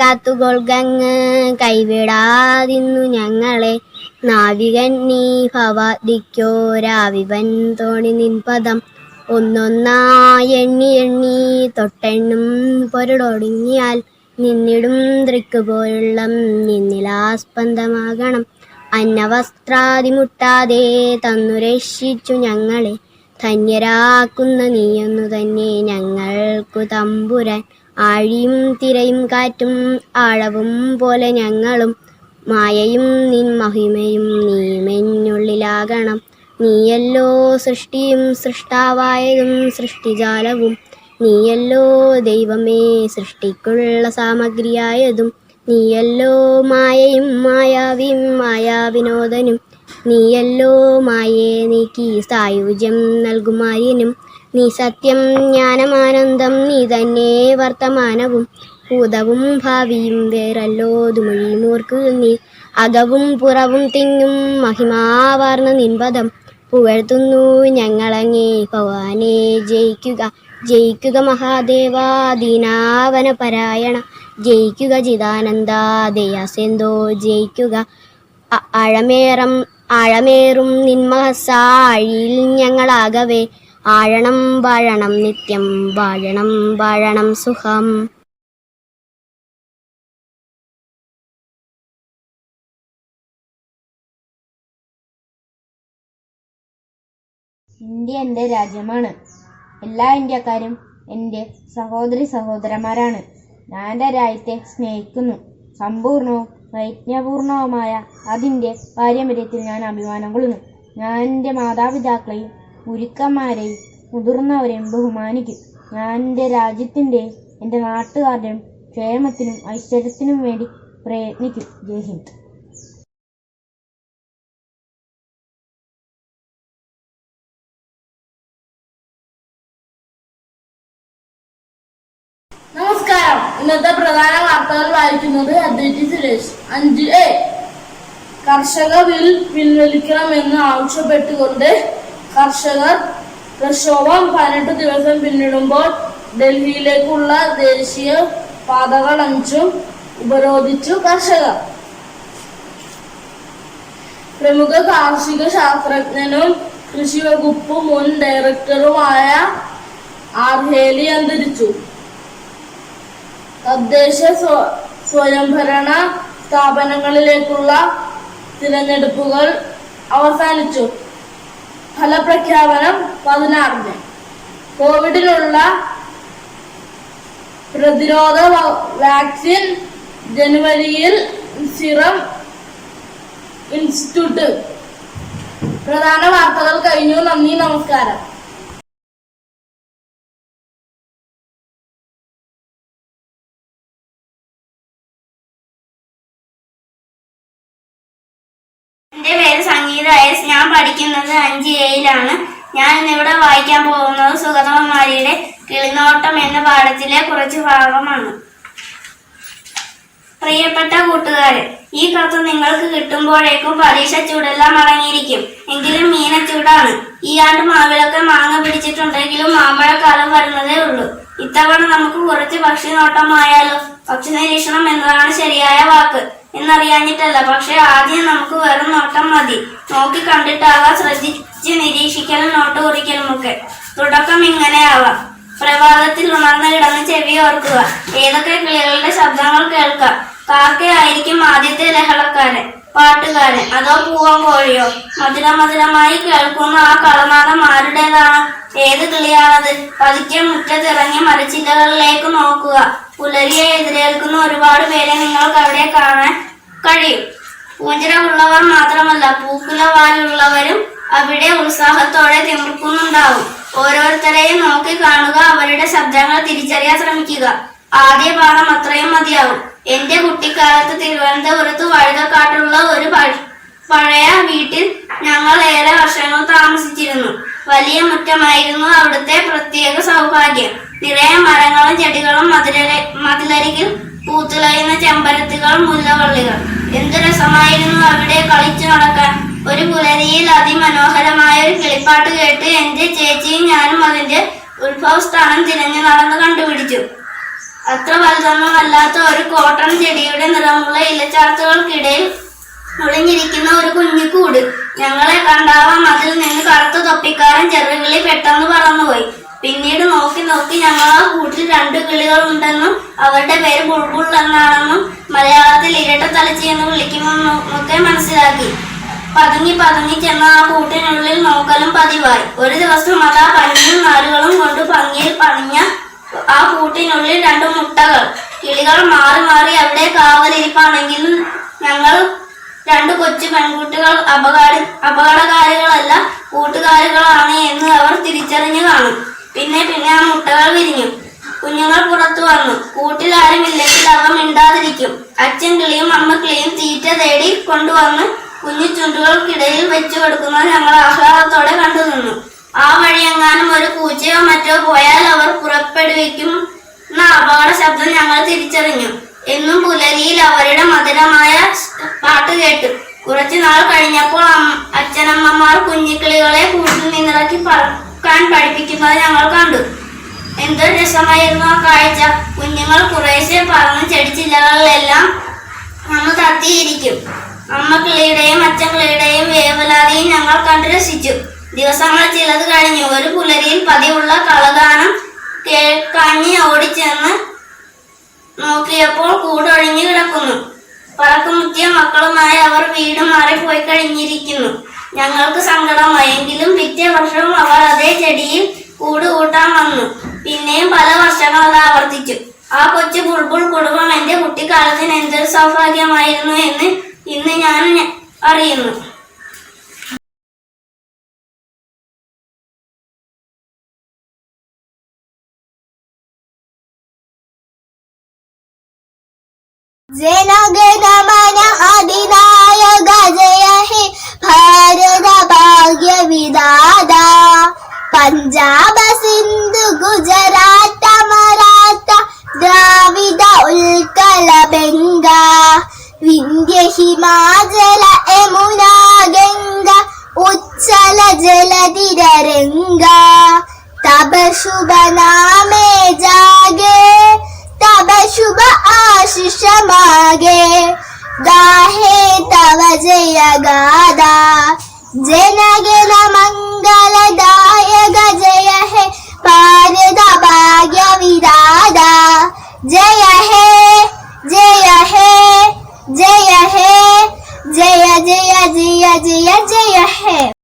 കാത്തുകൊൾകങ്ങ്. കൈവിടാതിന്നു ഞങ്ങളെ. നാവികൻ നീ ഭവാദിക്കോരാവിവൻ തോണി നിൻ പദം. ഒന്നൊന്നായി എണ്ണി എണ്ണി തൊട്ടെണ്ണും പൊരുടൊടുങ്ങിയാൽ നിന്നിടും ദൃക്കുപോലുള്ള നിന്നിലാസ്പന്ദമാകണം. അന്നവസ്ത്രാതിമുട്ടാതെ തന്നു രക്ഷിച്ചു ഞങ്ങളെ. ധന്യരാക്കുന്ന നീയൊന്നു തന്നെ ഞങ്ങൾക്കു തമ്പുരാൻ. ആഴിയും തിരയും കാറ്റും ആഴവും പോലെ ഞങ്ങളും. മായയും നിൻ മഹിമയും നീമെന്നുള്ളിലാകണം നീയല്ലോ സൃഷ്ടിയും സൃഷ്ടാവായതും സൃഷ്ടിജാലവും. നീയല്ലോ ദൈവമേ സൃഷ്ടിക്കുള്ള സാമഗ്രിയായതും. നീയല്ലോ മായയും മായാവിയും മായാവിനോദനും. നീയല്ലോ മായയെ നീക്കി സായുജ്യം നൽകുമായനും. നീ സത്യം ജ്ഞാനമാനന്ദം നീ തന്നെ വർത്തമാനവും. ഭൂതവും ഭാവിയും വേറല്ലോ ദുമഴിമൂർക്ക് നീ അകവും പുറവും തിങ്ങും മഹിമാവാർന്ന നിൻപദം. പുകഴ്ത്തുന്നു ഞങ്ങളങ്ങേ ഭവാനെ ജയിക്കുക. ജയിക്കുക മഹാദേവ ദീനാവന പരായണ. ജയിക്കുക ചിദാനന്ദ ദയാസെന്തോ ജയിക്കുക. അഴമേറം ആഴമേറും നിന്മഹസാഴിയിൽ ഞങ്ങളാകവേ. ആഴണം വാഴണം നിത്യം വാഴണം വാഴണം സുഖം. ഇന്ത്യ എന്റെ രാജ്യമാണ്. എല്ലാ ഇന്ത്യക്കാരും എന്റെ സഹോദരി സഹോദരന്മാരാണ്. ഞാൻ എന്റെ രാജ്യത്തെ സ്നേഹിക്കുന്നു. സമ്പൂർണവും വൈജ്ഞപൂർണവുമായ അതിന്റെ പാരമ്പര്യത്തിൽ ഞാൻ അഭിമാനം കൊള്ളുന്നു. ഞാൻ എന്റെ മാതാപിതാക്കളെയും ഗുരുക്കന്മാരെയും മുതിർന്നവരെയും ബഹുമാനിക്കും. ഞാൻ എന്റെ രാജ്യത്തിന്റെ എന്റെ നാട്ടുകാരുടെയും ക്ഷേമത്തിനും ഐശ്വര്യത്തിനും വേണ്ടി പ്രയത്നിക്കും. ജയ് നമസ്കാരം. ഇന്നത്തെ പ്രധാന വാർത്തകൾ വായിക്കുന്നത് അദ്വൈതി സുരേഷ്. അഞ്ച് എ കർഷക ബിൽ പിൻവലിക്കണമെന്ന് ആവശ്യപ്പെട്ടുകൊണ്ട് കർഷകർ പ്രക്ഷോഭം പതിനെട്ട് ദിവസം പിന്നിടുമ്പോൾ ഡൽഹിയിലേക്കുള്ള ദേശീയ പാതകൾ അഞ്ചും ഉപരോധിച്ചു കർഷകർ. പ്രമുഖ കാർഷിക ശാസ്ത്രജ്ഞനും കൃഷി വകുപ്പ് മുൻ ഡയറക്ടറുമായ ആർഹേലി അന്തരിച്ചു. തദ്ദേശ സ്വയംഭരണ സ്ഥാപനങ്ങളിലേക്കുള്ള തിരഞ്ഞെടുപ്പുകൾ അവസാനിച്ചു. ഫലപ്രഖ്യാപനം പതിനാറിന്. കോവിഡിനുള്ള പ്രതിരോധ വാക്സിൻ ജനുവരിയിൽ സിറം ഇൻസ്റ്റിറ്റ്യൂട്ട്. പ്രധാന വാർത്തകൾ കഴിഞ്ഞു. നന്ദി നമസ്കാരം. പഠിക്കുന്നത് അഞ്ച് എയിലാണ് ഞാൻ ഇന്നിവിടെ വായിക്കാൻ പോകുന്നത് സുഗതകുമാരിയുടെ കിളിനോട്ടം എന്ന പാഠത്തിലെ കുറച്ച് ഭാഗമാണ്. പ്രിയപ്പെട്ട കൂട്ടുകാരെ ഈ കത്ത് നിങ്ങൾക്ക് കിട്ടുമ്പോഴേക്കും പരീക്ഷ ചൂടെല്ലാം അടങ്ങിയിരിക്കും. എങ്കിലും മീന ചൂടാണ്. ഈ ആണ്ട് മാവിലൊക്കെ മാങ്ങ പിടിച്ചിട്ടുണ്ടെങ്കിലും മാമ്പഴക്കാലം വരുന്നതേ ഉള്ളൂ. ഇത്തവണ നമുക്ക് കുറച്ച് പക്ഷി നോട്ടമായാലോ പക്ഷി നിരീക്ഷണം എന്നതാണ് ശരിയായ വാക്ക്. എന്നറിയാഞ്ഞിട്ടല്ല. പക്ഷെ ആദ്യം നമുക്ക് വെറും നോട്ടം മതി. നോക്കി കണ്ടിട്ടാവാം. ശ്രദ്ധിച്ച് നിരീക്ഷിക്കലും നോട്ട് കുറിക്കലും ഒക്കെ തുടക്കം ഇങ്ങനെയാവാം. പ്രഭാതത്തിൽ ഉണർന്ന് കിടന്ന് ചെവി ഓർക്കുക. ഏതൊക്കെ കിളികളുടെ ശബ്ദങ്ങൾ കേൾക്കാം? കാക്കയായിരിക്കും ആദ്യത്തെ ലഹളക്കാരൻ. പാട്ടുകാരൻ. അതോ പൂവം കോഴിയോ? മധുര മധുരമായി കേൾക്കുന്ന ആ കളനാദം ആരുടേതാണ്? ഏത് കിളിയാണത്? പതുക്കെ മുറ്റത്തിറങ്ങി മരച്ചില്ലകളിലേക്ക് നോക്കുക. പുലരിയെ എതിരേൽക്കുന്ന ഒരുപാട് പേരെ നിങ്ങൾക്ക് അവിടെ കാണാൻ കഴിയും. പൂഞ്ചിരമുള്ളവർ മാത്രമല്ല പൂക്കുലവാലുള്ളവരും അവിടെ ഉത്സാഹത്തോടെ തിമിർക്കുന്നുണ്ടാവും. ഓരോരുത്തരെയും നോക്കി കാണുക അവരുടെ ശബ്ദങ്ങൾ തിരിച്ചറിയാൻ ശ്രമിക്കുക. ആദ്യ പാഠം അത്രയും മതിയാവും എന്റെ കുട്ടിക്കാലത്ത് തിരുവനന്തപുരത്ത് വഴുതക്കാട്ടുള്ള ഒരു പഴയ വീട്ടിൽ ഞങ്ങൾ ഏറെ വർഷങ്ങൾ താമസിച്ചിരുന്നു. വലിയ മുറ്റമായിരുന്നു അവിടുത്തെ പ്രത്യേക സൗഭാഗ്യം. നിറയെ മരങ്ങളും ചെടികളും മതിലര മതിലരികിൽ പൂത്തുലയുന്ന ചെമ്പരത്തുകൾ മുല്ലവള്ളികൾ. എന്തു രസമായിരുന്നു അവിടെ കളിച്ചു നടക്കാൻ. ഒരു പുലരിയിൽ അതിമനോഹരമായ ഒരു കിളിപ്പാട്ട് കേട്ട് എന്റെ ചേച്ചിയും ഞാനും അതിന്റെ ഉത്ഭവസ്ഥാനം തിരഞ്ഞു നടന്ന് കണ്ടുപിടിച്ചു. അത്ര വലുതൊന്നും അല്ലാത്ത ഒരു കോട്ടൺ ചെടിയുടെ നിറമുള്ള ഇലച്ചാർത്തുകൾക്കിടയിൽ ഒളിഞ്ഞിരിക്കുന്ന ഒരു കുഞ്ഞിക്കൂട്. ഞങ്ങളെ കണ്ടാവാം അതിൽ നിന്ന് കറുത്ത തൊപ്പിക്കാരൻ ചെറുകിളി പെട്ടെന്ന് പറന്നുപോയി. പിന്നീട് നോക്കി നോക്കി ഞങ്ങൾ ആ കൂട്ടിൽ രണ്ടു കിളികൾ ഉണ്ടെന്നും അവരുടെ പേര് ബുൾബുൾ എന്നാണെന്നും മലയാളത്തിൽ ഇരട്ട തലച്ചി എന്ന് വിളിക്കുമെന്നൊക്കെ മനസ്സിലാക്കി. പതുങ്ങി പതുങ്ങി ചെന്ന ആ കൂട്ടിനുള്ളിൽ നോക്കലും പതിവായി. ഒരു ദിവസം അതാ പഞ്ഞും നാരുകളും കൊണ്ട് ഭംഗിയിൽ പണിഞ്ഞ ആ കൂട്ടിനുള്ളിൽ രണ്ട് മുട്ടകൾ. കിളികൾ മാറി മാറി അവിടെ കാവലിരിപ്പാണെങ്കിലും ഞങ്ങൾ രണ്ട് കൊച്ചു പെൺകുട്ടികൾ അപകട അപകടകാരികളല്ല കൂട്ടുകാരികളാണ് എന്ന് അവർ തിരിച്ചറിഞ്ഞു കാണും. പിന്നെ പിന്നെ ആ മുട്ടകൾ വിരിഞ്ഞു. കുഞ്ഞുങ്ങൾ പുറത്തു വന്നു. കൂട്ടിൽ ആരുമില്ലെങ്കിൽ അവ മിണ്ടാതിരിക്കും. അച്ഛൻ കിളിയും അമ്മ കിളിയും തീറ്റ തേടി കൊണ്ടുവന്ന് കുഞ്ഞു ചുണ്ടുകൾക്കിടയിൽ വെച്ചു കൊടുക്കുന്നത് ഞങ്ങൾ ആഹ്ലാദത്തോടെ കണ്ടു നിന്നു. ആ വഴിയെങ്ങാനും ഒരു പൂച്ചയോ മറ്റോ പോയാൽ പുറപ്പെടുവിക്കും എന്ന അപകട ശബ്ദം ഞങ്ങൾ തിരിച്ചറിഞ്ഞു. എന്നും പുലരിയിൽ അവരുടെ മധുരമായ പാട്ട് കേട്ടു. കുറച്ചു നാൾ കഴിഞ്ഞപ്പോൾ അച്ഛനമ്മമാർ കുഞ്ഞിക്കിളികളെ കൂട്ടിൽ നിന്നിറക്കി പറക്കാൻ പഠിപ്പിക്കുന്നത് ഞങ്ങൾ കണ്ടു. എന്തൊരു രസമായിരുന്നു ആ കാഴ്ച. കുഞ്ഞുങ്ങൾ കുറേശ്ശെ പറന്ന് ചെടിച്ചില്ലകളിലെല്ലാം നമ്മൾ തത്തിയിരിക്കും. അമ്മ കിളിയുടെയും അച്ഛൻ കിളിയുടെയും വേവലാതിയും ഞങ്ങൾ കണ്ട് രസിച്ചു. ദിവസങ്ങൾ ചിലത് കഴിഞ്ഞു ഒരു പുലരിയിൽ പതിവുള്ള കളഗാനം കേൾക്കാഞ്ഞ് ഓടിച്ചെന്ന് നോക്കിയപ്പോൾ കൂടൊഴിഞ്ഞു കിടക്കുന്നു. പറക്കുമുത്തിയ മക്കളുമായി അവർ വീട് പോയി കഴിഞ്ഞിരിക്കുന്നു. ഞങ്ങൾക്ക് സങ്കടമായെങ്കിലും പിറ്റേ വർഷവും അവർ അതേ ചെടിയിൽ കൂട് കൂട്ടാൻ വന്നു. പിന്നെയും പല വർഷങ്ങൾ അത് ആവർത്തിച്ചു. ആ കൊച്ചു ബുൾബുൾ കുടുംബം എന്റെ കുട്ടിക്കാലത്തിന് എന്തൊരു സൗഭാഗ്യമായിരുന്നു എന്ന് ഇന്ന് ഞാൻ അറിയുന്നു. ജനഗണമന അതിനായക ജയ ഹേ ഭാരത ഭാഗ്യ വിദാത പഞ്ചാബ സിന്ധു ഗുജറാത്ത മറാത്ത ദ്രാവിഡ ഉൽക്കല ബംഗ. വിന്ധ്യ ഹിമാചല യമുന ഗംഗ ഉച്ചല ജലധിരംഗ തപ ശുഭനാമേ ജാഗേ. शुभ आशीष मागे। दाहे तव जय गादा जय नगे न मंगल दाय जय है। पारद भाग्य विदादा जय है जय है जय है। जय जय जय जय जय हे।